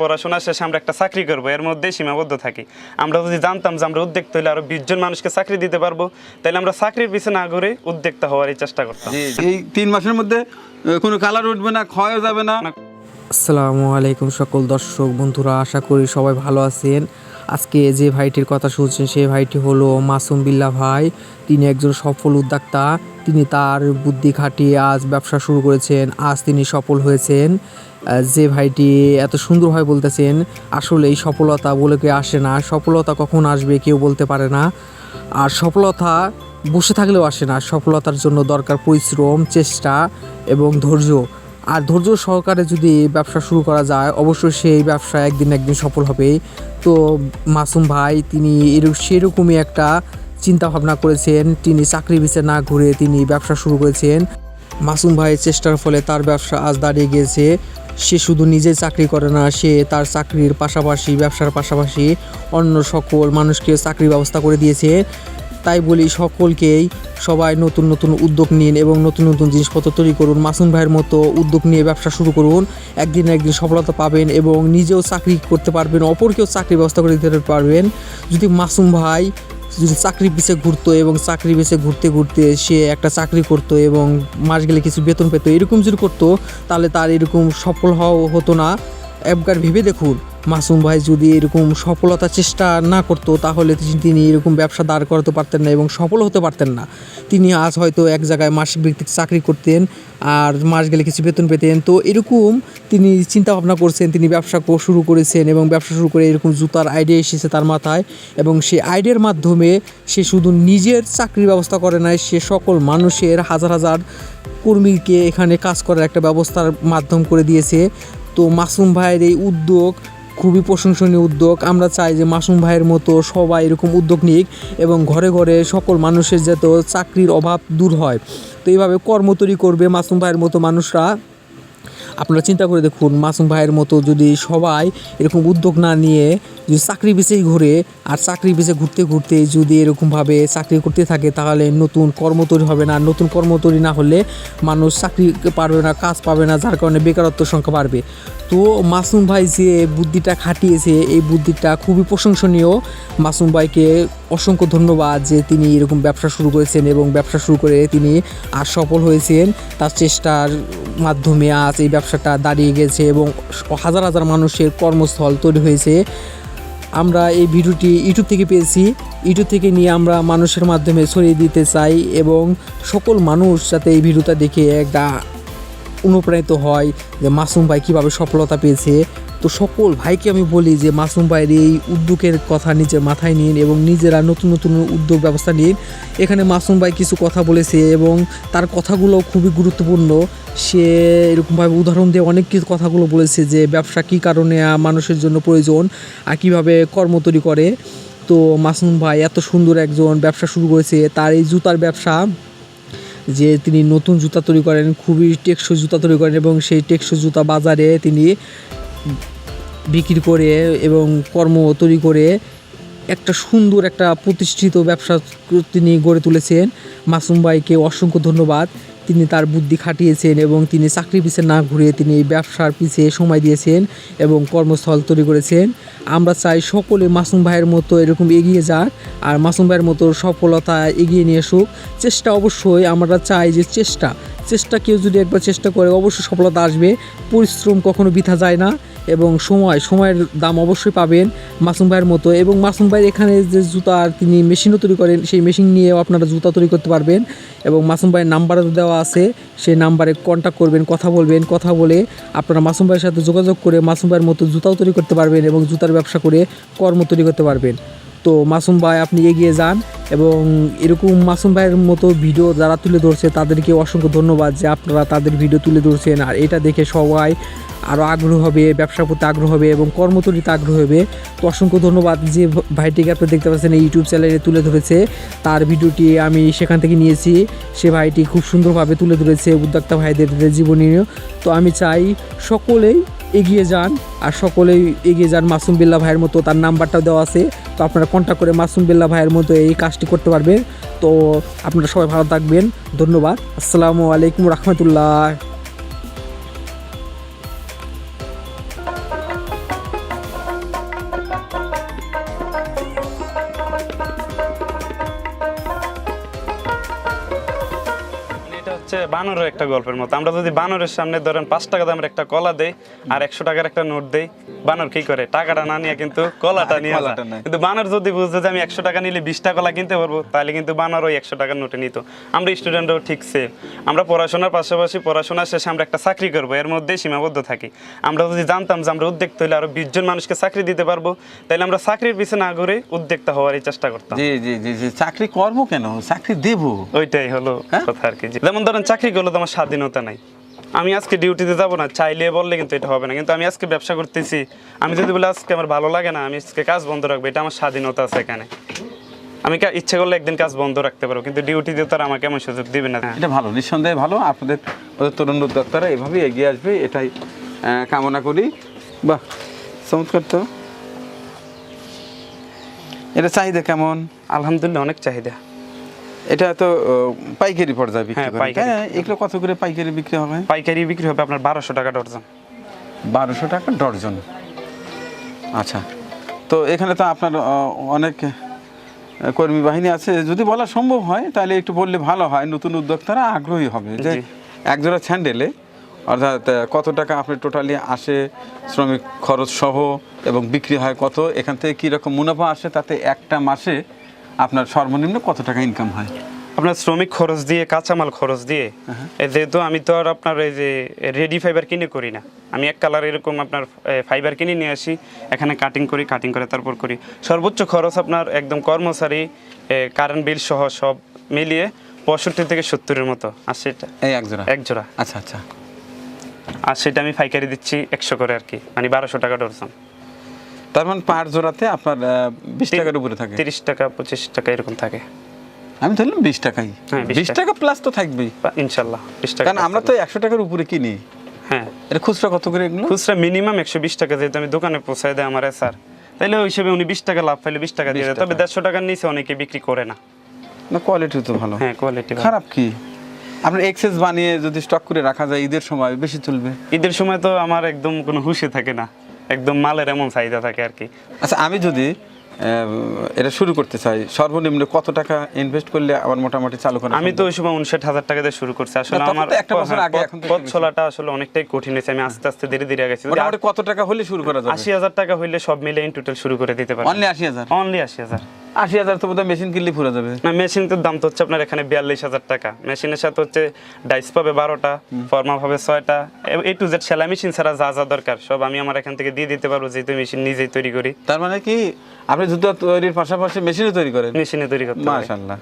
পড়াশোনা শেষে আমরা একটা চাকরি করব এর মধ্যেই সীমাবদ্ধ থাকি। আমরা যদি জানতাম যে আমরা উদ্যোক্তা হলে আরও বিশ জন মানুষকে চাকরি দিতে পারব তাহলে আমরা চাকরির পিছনে না ঘুরে উদ্যোক্তা হওয়ারই চেষ্টা করতাম। এই তিন মাসের মধ্যে কোনো কালার উঠবে না ক্ষয়ও যাবে না। আসসালামু আলাইকুম সকল দর্শক বন্ধুরা আশা করি সবাই ভালো আছেন। আজকে যে ভাইটির কথা শুনছেন সেই ভাইটি হলো মাসুম বিল্লা ভাই। তিনি একজন সফল উদ্যোক্তা। তিনি তার বুদ্ধি খাটিয়ে আজ ব্যবসা শুরু করেছেন। আজ তিনি সফল হয়েছেন। যে ভাইটি এত সুন্দরভাবে বলতেছেন, আসলে এই সফলতা বলে কেউ আসে না, সফলতা কখন আসবে কেউ বলতে পারে না। আর সফলতা বসে থাকলেও আসে না, সফলতার জন্য দরকার পরিশ্রম, চেষ্টা এবং ধৈর্য। আর ধৈর্য সহকারে যদি ব্যবসা শুরু করা যায়, অবশ্যই সেই ব্যবসা একদিন একদিন সফল হবে তো মাসুম ভাই, তিনি এরকম সেরকমই একটা চিন্তা ভাবনা করেছেন, তিনি চাকরি পিছে না ঘুরে তিনি ব্যবসা শুরু করেছেন। মাসুম ভাইয়ের চেষ্টার ফলে তার ব্যবসা আজ দাঁড়িয়ে গিয়েছে। সে শুধু নিজে চাকরি করে না, সে তার চাকরির পাশাপাশি, ব্যবসার পাশাপাশি অন্য সকল মানুষকে চাকরির ব্যবস্থা করে দিয়েছে। তাই বলি সকলকেই সবাই নতুন নতুন উদ্যোগ নিন এবং নতুন নতুন জিনিসপত্র তৈরি করুন। মাসুম ভাইয়ের মতো উদ্যোগ নিয়ে ব্যবসা শুরু করুন। একদিন একদিন সফলতা পাবেন এবং নিজেও চাকরি করতে পারবেন, অপরকেও চাকরির ব্যবস্থা করে দিতে পারবেন। যদি মাসুম ভাই চাকরি পিছে ঘুরতো এবং চাকরি পিছে ঘুরতে ঘুরতে সে একটা চাকরি করতো এবং মাস গেলে কিছু বেতন পেত, এরকম যদি করতো, তাহলে তার এরকম সফল হওয়া হতো না। একবার ভেবে দেখুন, মাসুম ভাই যদি এরকম সফলতা চেষ্টা না করতো, তাহলে তিনি এরকম ব্যবসা দাঁড় করাতে পারতেন না এবং সফল হতে পারতেন না। তিনি আজ হয়তো এক জায়গায় মাসিক ভিত্তিক চাকরি করতেন আর মাস গেলে কিছু বেতন পেতেন। তো এরকম তিনি চিন্তা ভাবনা করছেন, তিনি ব্যবসা শুরু করেছেন এবং ব্যবসা শুরু করে এরকম জুতার আইডিয়া এসেছে তার মাথায় এবং সেই আইডিয়ার মাধ্যমে সে শুধু নিজের চাকরির ব্যবস্থা করে নাই, সে সকল মানুষের হাজার হাজার কর্মীকে এখানে কাজ করার একটা ব্যবস্থার মাধ্যম করে দিয়েছে। তো মাসুম ভাইয়ের এই উদ্যোগ খুবই প্রশংসনীয় উদ্যোগ। আমরা চাই যে মাসুম ভাইয়ের মতো সবাই এরকম উদ্যোগ নিক এবং ঘরে ঘরে সকল মানুষের যাতে চাকরির অভাব দূর হয়। তো এইভাবে কর্ম তৈরি করবে মাসুম ভাইয়ের মতো মানুষরা। আপনারা চিন্তা করে দেখুন, মাসুম ভাইয়ের মতো যদি সবাই এরকম উদ্যোগ না নিয়ে যদি চাকরি পিছেই ঘুরে, আর চাকরি পিছে ঘুরতে ঘুরতে যদি এরকমভাবে চাকরি করতে থাকে, তাহলে নতুন কর্ম তৈরি হবে না। নতুন কর্ম তৈরি না হলে মানুষ চাকরি পারবে না, কাজ পাবে না, যার কারণে বেকারত্ব সংখ্যা বাড়বে। তো মাসুম ভাই যে বুদ্ধিটা খাটিয়েছে, এই বুদ্ধিটা খুবই প্রশংসনীয়। মাসুম ভাইকে অসংখ্য ধন্যবাদ যে তিনি এরকম ব্যবসা শুরু করেছেন এবং ব্যবসা শুরু করে তিনি আর সফল হয়েছেন। তার চেষ্টার মাধ্যমে আজ এই ব্যবসাটা দাঁড়িয়ে গেছে এবং হাজার হাজার মানুষের কর্মস্থল তৈরি হয়েছে। আমরা এই ভিডিওটি ইউটিউব থেকে পেয়েছি। ইউটিউব থেকে নিয়ে আমরা মানুষের মাধ্যমে ছড়িয়ে দিতে চাই এবং সকল মানুষ যাতে এই ভিডিওটা দেখে একটা অনুপ্রাণিত হয় যে মাসুম ভাই কীভাবে সফলতা পেয়েছে। তো সকল ভাইকে আমি বলি যে মাসুম ভাইয়ের এই উদ্যোগের কথা নিজের মাথায় নিন এবং নিজেরা নতুন নতুন উদ্যোগ ব্যবস্থা নিন। এখানে মাসুম ভাই কিছু কথা বলেছে এবং তার কথাগুলো খুবই গুরুত্বপূর্ণ। সে এরকমভাবে উদাহরণ দিয়ে অনেক কিছু কথাগুলো বলেছে যে ব্যবসা কী কারণে মানুষের জন্য প্রয়োজন আর কীভাবে কর্ম তৈরি করে। তো মাসুম ভাই এত সুন্দর একজন ব্যবসা শুরু করেছে। তার এই জুতার ব্যবসা যে তিনি নতুন জুতা তৈরি করেন, খুবই টেকসই জুতা তৈরি করেন এবং সেই টেকসই জুতা বাজারে তিনি বিক্রি করে এবং কর্ম তৈরি করে একটা সুন্দর একটা প্রতিষ্ঠিত ব্যবসা তিনি গড়ে তুলেছেন। মাসুম ভাইকে অসংখ্য ধন্যবাদ। তিনি তার বুদ্ধি খাটিয়েছেন এবং তিনি চাকরি পিছে না ঘুরে তিনি ব্যবসার পিছে সময় দিয়েছেন এবং কর্মস্থল তৈরি করেছেন। আমরা চাই সকলে মাসুম ভাইয়ের মতো এরকম এগিয়ে যাক আর মাসুম ভাইয়ের মতো সফলতা এগিয়ে নিয়ে আসুক। চেষ্টা অবশ্যই, আমরা চাই যে চেষ্টা চেষ্টা কেউ যদি একবার চেষ্টা করে, অবশ্যই সফলতা আসবে। পরিশ্রম কখনো বৃথা যায় না। এবং সময়, সময়ের দাম অবশ্যই পাবেন মাসুম ভাইয়ের মতো। এবং মাসুম ভাইয়ের এখানে যে জুতা তিনি মেশিনও তৈরি করেন, সেই মেশিন নিয়েও আপনারা জুতা তৈরি করতে পারবেন। এবং মাসুম ভাইয়ের নাম্বারও দেওয়া আছে সেই নাম্বারে কন্ট্যাক্ট করবেন, কথা বলবেন, কথা বলে আপনারা মাসুম ভাইয়ের সাথে যোগাযোগ করে মাসুম ভাইয়ের মতো জুতাও তৈরি করতে পারবেন এবং জুতার ব্যবসা করে কর্ম তৈরি করতে পারবেন। তো মাসুম ভাই, আপনি এগিয়ে যান এবং এরকম মাসুম ভাইয়ের মতো ভিডিও যারা তুলে ধরছে, তাদেরকে অসংখ্য ধন্যবাদ যে আপনারা তাদের ভিডিও তুলে ধরছেন। আর এটা দেখে সবাই আরও আগ্রহ হবে ব্যবসার প্রতি আগ্রহ হবে এবং কর্মতরিতে আগ্রহ হবে। তো অসংখ্য ধন্যবাদ যে ভাইটিকে আপনি দেখতে পাচ্ছেন, এই ইউটিউব চ্যানেলে তুলে ধরেছে। তার ভিডিওটি আমি সেখান থেকে নিয়েছি। সে ভাইটি খুব সুন্দরভাবে তুলে ধরেছে উদ্যোক্তা ভাইদের জীবনীয় তো আমি চাই সকলেই এগিয়ে যান আর সকলেই এগিয়ে যান মাসুম বিল্লা ভাইয়ের মতো, তার নাম্বারটাও দেওয়া আছে। তো আপনারা কন্ট্যাক্ট করে মাসুম বিল্লা ভাইয়ের মতো এই কাজটি করতে পারবেন তো আপনারা সবাই ভালো থাকবেন। ধন্যবাদ। আসসালামু আলাইকুম রহমতুল্লাহ। বানরের একটা গল্পের মতো। আমরা যদি বানরের সামনে ধরেন পাঁচ টাকা দামের একটা কলা দেই আর একশো টাকার একটা নোট দেই বানর কি করে? টাকাটা না নিয়ে কিন্তু কলাটা নিয়ে। কিন্তু বানর যদি বুঝতে যে আমি একশো টাকা নিলে বিশটা কলা কিনতে পারব তাহলে কিন্তু বানর ওই একশো টাকার নোটে নিত। আমরা স্টুডেন্টরাও ঠিক সেম আমরা পড়াশোনার পাশাপাশি পড়াশোনা শেষে আমরা একটা চাকরি করব এর মধ্যেই সীমাবদ্ধ থাকি। আমরা যদি জানতাম যে আমরা উদ্যোক্তা হলে আরও বিশ জন মানুষকে চাকরি দিতে পারব তাহলে আমরা চাকরির পিছনে না ঘুরে উদ্যোক্তা হওয়ারই চেষ্টা করতাম। জি জি জি চাকরি করব কেন? চাকরি দেবো। ওইটাই হলো হ্যাঁ? কথা আর কি। যেমন ধরেন চাকরি করলে তো আমার স্বাধীনতা নাই। আমি আজকে ডিউটিতে যাব না চাইলে বললে কিন্তু এটা হবে না। কিন্তু আমি আজকে ব্যবসা করতেছি আমি যদি বলে আজকে আমার ভালো লাগে না আমি আজকে কাজ বন্ধ রাখব এটা আমার স্বাধীনতা আছে এখানে। আমি ইচ্ছে করলে একদিন কাজ বন্ধ রাখতে পারব কিন্তু ডিউটিতে তো আর আমাকে এমন সুযোগ দিবে না। এটা ভালো নিঃসন্দেহে ভালো। আপনাদের তরুণ উদ্যোক্তারা এভাবেই এগিয়ে আসবে এটাই কামনা করি। বাহ চমৎকার তো। এটা চাহিদা কেমন? আলহামদুলিল্লাহ অনেক চাহিদা। এটা তো পাইকারি পর্যায়ে বিক্রি হ্যাঁ, করেন। হ্যাঁ এগুলো কত করে পাইকারি বিক্রি হবে? পাইকারি বিক্রি হবে আপনার বারোশো টাকা ডর্জন। বারোশো টাকা ডর্জন। আচ্ছা তো এখানে তো আপনার অনেক কর্মী বাহিনী আছে। যদি বলা সম্ভব হয় তাহলে একটু বললে ভালো হয়। নতুন উদ্যোক্তারা আগ্রহী হবে যে। একজোড়া স্যান্ডেলে অর্থাৎ কত টাকা আপনি টোটালি আসে শ্রমিক খরচ সহ এবং বিক্রি হয় কত এখান থেকে কীরকম মুনাফা আসে তাতে একটা মাসে আপনার সর্বনিম্ন কত টাকা ইনকাম হয়? আপনার শ্রমিক খরচ দিয়ে কাঁচামাল খরচ দিয়ে এই যেহেতু আমি তো আর আপনার এই যে রেডি ফাইবার কিনে করি না। আমি এক কালার এরকম আপনার ফাইবার কিনে নিয়ে আসি এখানে কাটিং করি কাটিং করে তারপর করি। সর্বোচ্চ খরচ আপনার একদম কর্মচারী কারেন্ট বিল সহ সব মিলিয়ে পঁয়ষট্টি থেকে সত্তরের মতো আর সেটা এই একজোড়া এক জোড়া। আচ্ছা আচ্ছা। আর সেটা আমি পাইকারি দিচ্ছি একশো করে আর কি মানে বারোশো টাকা ডর্জন তার মানে পার জোড়াতে আপনার বিশ টাকার উপরে থাকে। তিরিশ টাকা পঁচিশ টাকা এরকম থাকে। আমি ধরলাম বিশ টাকাই। হ্যাঁ, 20 বিশ টাকা। প্লাস তো থাকবেই। ইনশাল্লাহ বিশ টাকা কারণ আমরা তো একশো টাকার উপরে কিনি। হ্যাঁ। এটা খুচরা কত করে এগুলো? খুচরা মিনিমাম একশো বিশ টাকা যেহেতু আমি দোকানে পৌঁছায় দেয় আমার স্যার তাহলে ওই হিসেবে উনি বিশ টাকা লাভ পাইলে বিশ টাকা দিয়ে দেয়। তবে দেড়শো টাকার নিচে অনেকে বিক্রি করে না। না কোয়ালিটি তো ভালো। হ্যাঁ কোয়ালিটি খারাপ কি? আপনার এক্সেস বানিয়ে যদি স্টক করে রাখা যায় ঈদের সময় বেশি চলবে। ঈদের সময় তো আমার একদম কোনো হুশে থাকে না। একদম মালের এমন চাহিদা থাকে আর কি। আচ্ছা আমি যদি এটা শুরু করতে চাই সর্বনিম্ন কত টাকা ইনভেস্ট করলে আমার মোটামুটি চালু করা আমি তো ওই সময় উনষাট হাজার টাকা দিয়ে শুরু করছি। আসলে আমার একটা বছর আগে, পথ- এখন পথ একটু চলাটা আসলে অনেকটাই কঠিন হয়েছে। আমি আস্তে আস্তে ধীরে ধীরে গেছি মোটামুটি কত টাকা হলে শুরু করা যাবে? আশি হাজার টাকা হইলে সব মিলে ইন টোটাল শুরু করে দিতে পারি অনলি আশি হাজার? অনলি আশি হাজার। আশি হাজার তো বোধহয় মেশিন কিনলে ফুরে যাবে। না মেশিনের দাম তো হচ্ছে আপনার এখানে বিয়াল্লিশ হাজার টাকা। মেশিনের সাথে হচ্ছে ডাইস পাবে বারোটা ফর্মা পাবে ছয়টা। এ টু জেড সেলাই মেশিন ছাড়া যা যা দরকার সব আমি আমার এখান থেকে দিয়ে দিতে পারব যেহেতু মেশিন নিজেই তৈরি করি। তার মানে কি আপনি জুতো তৈরির পাশাপাশি মেশিনে তৈরি করেন? মেশিনে তৈরি করতে। মাশাল্লাহ